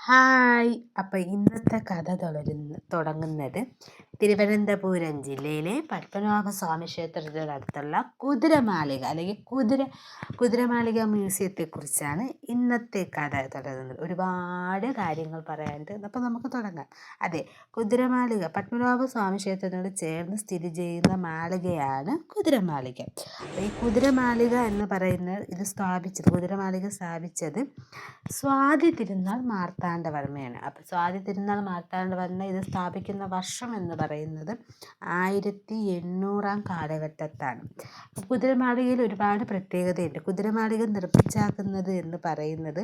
Hi. അപ്പോൾ ഇന്നത്തെ കഥ തുടരുന്ന തുടങ്ങുന്നത് തിരുവനന്തപുരം ജില്ലയിലെ പത്മനാഭസ്വാമി ക്ഷേത്രത്തിനടുത്തുള്ള കുതിരമാളിക അല്ലെങ്കിൽ കുതിര കുതിരമാളിക മ്യൂസിയത്തെക്കുറിച്ചാണ് ഇന്നത്തെ കഥ തുടരുന്നത്. ഒരുപാട് കാര്യങ്ങൾ പറയാനുണ്ട്. അപ്പോൾ നമുക്ക് തുടങ്ങാം. അതെ കുതിരമാളിക പത്മനാഭസ്വാമി ക്ഷേത്രത്തിനോട് ചേർന്ന് സ്ഥിതി ചെയ്യുന്ന മാളികയാണ് കുതിരമാളിക. ഈ കുതിരമാളിക എന്ന് പറയുന്നത് ഇത് സ്ഥാപിച്ചത് കുതിരമാളിക സ്ഥാപിച്ചത് സ്വാതി തിരുനാൾ മാർത്താ മാർത്താണ്ഡവർമ്മയാണ് അപ്പോൾ സ്വാതി തിരുനാൾ മാർത്താണ്ഡവർമ്മ ഇത് സ്ഥാപിക്കുന്ന വർഷം എന്ന് പറയുന്നത് ആയിരത്തി എണ്ണൂറാം കാലഘട്ടത്താണ് കുതിരമാളികയിൽ ഒരുപാട് പ്രത്യേകതയുണ്ട്. കുതിരമാളിക നിർമ്മിച്ചാക്കുന്നത് എന്ന് പറയുന്നത്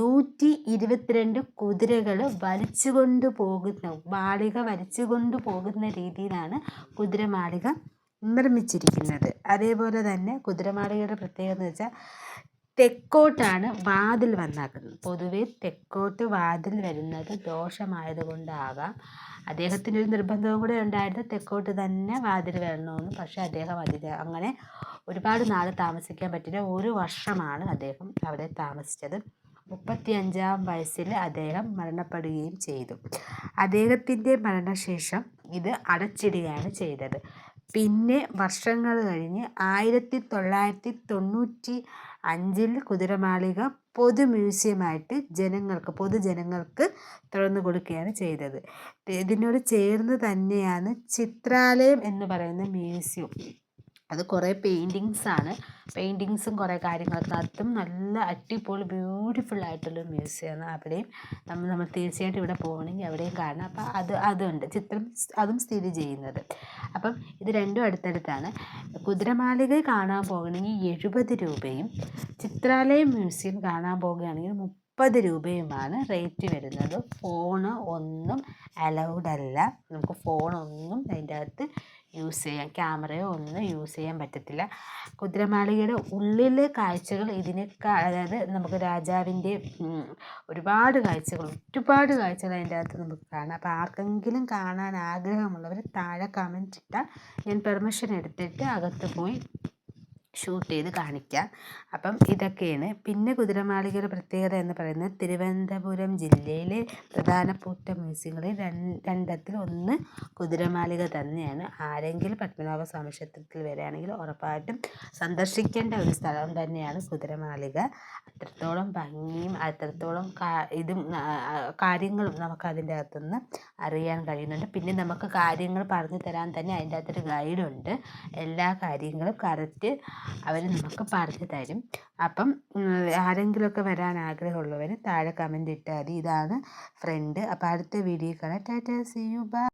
നൂറ്റി ഇരുപത്തിരണ്ട് കുതിരകൾ വലിച്ചുകൊണ്ട് പോകുന്ന മാളിക വലിച്ചുകൊണ്ട് പോകുന്ന രീതിയിലാണ് കുതിരമാളിക നിർമ്മിച്ചിരിക്കുന്നത്. അതേപോലെ തന്നെ കുതിരമാളികയുടെ പ്രത്യേകത എന്ന് വെച്ചാൽ തെക്കോട്ടാണ് വാതിൽ വന്നാക്കുന്നത്. പൊതുവേ തെക്കോട്ട് വാതിൽ വരുന്നത് ദോഷമായത് കൊണ്ടാകാം ഒരു നിർബന്ധവും കൂടെ ഉണ്ടായിരുന്നു. തെക്കോട്ട് തന്നെ വാതിൽ വരണമെന്ന്. പക്ഷേ അദ്ദേഹം അതിന് അങ്ങനെ ഒരുപാട് നാൾ താമസിക്കാൻ പറ്റില്ല. ഒരു വർഷമാണ് അദ്ദേഹം അവിടെ താമസിച്ചത്. മുപ്പത്തി അഞ്ചാം വയസ്സിൽ അദ്ദേഹം മരണപ്പെടുകയും ചെയ്തു. അദ്ദേഹത്തിന്റെ മരണശേഷം ഇത് അടച്ചിടുകയാണ് ചെയ്തത്. പിന്നെ വർഷങ്ങൾ കഴിഞ്ഞ് ആയിരത്തി തൊള്ളായിരത്തി തൊണ്ണൂറ്റി അഞ്ചിൽ കുതിരമാളിക പൊതു മ്യൂസിയമായിട്ട് ജനങ്ങൾക്ക് പൊതുജനങ്ങൾക്ക് തുറന്നു കൊടുക്കുകയാണ് ചെയ്തത്. ഇതിനോട് ചേർന്ന് തന്നെയാണ് ചിത്രാലയം എന്ന് പറയുന്ന മ്യൂസിയം. അത് കുറേ പെയിന്റിങ്സ് ആണ്. പെയിന്റിങ്സും കുറേ കാര്യങ്ങളൊക്കെ. അതും നല്ല അടിപൊളി ബ്യൂട്ടിഫുൾ ആയിട്ടുള്ള മ്യൂസിയമാണ് അവിടെയും നമ്മൾ നമ്മൾ തീർച്ചയായിട്ടും ഇവിടെ പോകണമെങ്കിൽ അവിടെയും കാണണം. അപ്പോൾ അത് അതുണ്ട്. ചിത്രം അതും സ്ഥിതി ചെയ്യുന്നത്. അപ്പം ഇത് രണ്ടും അടുത്തടുത്താണ്. കുതിരമാളിക കാണാൻ പോകണമെങ്കിൽ എഴുപത് രൂപയും ചിത്രാലയം മ്യൂസിയം കാണാൻ പോകുകയാണെങ്കിൽ മുപ്പത് രൂപയുമാണ് റേറ്റ് വരുന്നത്. ഫോണ് ഒന്നും അലൗഡ് അല്ല. നമുക്ക് ഫോണൊന്നും അതിന്റെ അകത്ത് യൂസ് ചെയ്യാൻ ക്യാമറയോ ഒന്നും യൂസ് ചെയ്യാൻ പറ്റത്തില്ല. കുതിരമാളികയുടെ ഉള്ളിലെ കാഴ്ചകൾ ഇതിനേക്കാൾ അതായത് നമുക്ക് രാജാവിന്റെ ഒരുപാട് കാഴ്ചകൾ ഒരുപാട് കാഴ്ചകൾ അതിന്റെ അകത്ത് നമുക്ക് കാണാം. അപ്പോൾ ആർക്കെങ്കിലും കാണാൻ ആഗ്രഹമുള്ളവർ താഴെ കമന്റ് ഇട്ടാൽ ഞാൻ പെർമിഷൻ എടുത്തിട്ട് അകത്ത് പോയി ഷൂട്ട് ചെയ്ത് കാണിക്കാം. അപ്പം ഇതൊക്കെയാണ്. പിന്നെ കുതിരമാളികയുടെ പ്രത്യേകത എന്ന് പറയുന്നത് തിരുവനന്തപുരം ജില്ലയിലെ പ്രധാനപ്പെട്ട മ്യൂസിയങ്ങളിൽ രണ്ടത്തിൽ ഒന്ന് കുതിരമാളിക തന്നെയാണ്. ആരെങ്കിലും പത്മനാഭ സ്വാമി ക്ഷേത്രത്തിൽ വരികയാണെങ്കിൽ ഉറപ്പായിട്ടും സന്ദർശിക്കേണ്ട ഒരു സ്ഥലം തന്നെയാണ് കുതിരമാളിക. അത്രത്തോളം ഭംഗിയും അത്രത്തോളം ഇതും കാര്യങ്ങളും നമുക്ക് അതിന്റെ അകത്തുനിന്ന് അറിയാൻ കഴിയുന്നുണ്ട്. പിന്നെ നമുക്ക് കാര്യങ്ങൾ പറഞ്ഞു തരാൻ തന്നെ അതിന്റെ അകത്തൊരു ഗൈഡുണ്ട്. എല്ലാ കാര്യങ്ങളും കറക്റ്റ് അവർ നമുക്ക് പറഞ്ഞു തരും. അപ്പം ആരെങ്കിലുമൊക്കെ വരാൻ ആഗ്രഹമുള്ളവർ താഴെ കമന്റ് ഇട്ടാൽ മതി. ഇതാണ് ഫ്രണ്ട് അപ്പോൾ അടുത്ത വീഡിയോ കാണാം. Tata C U by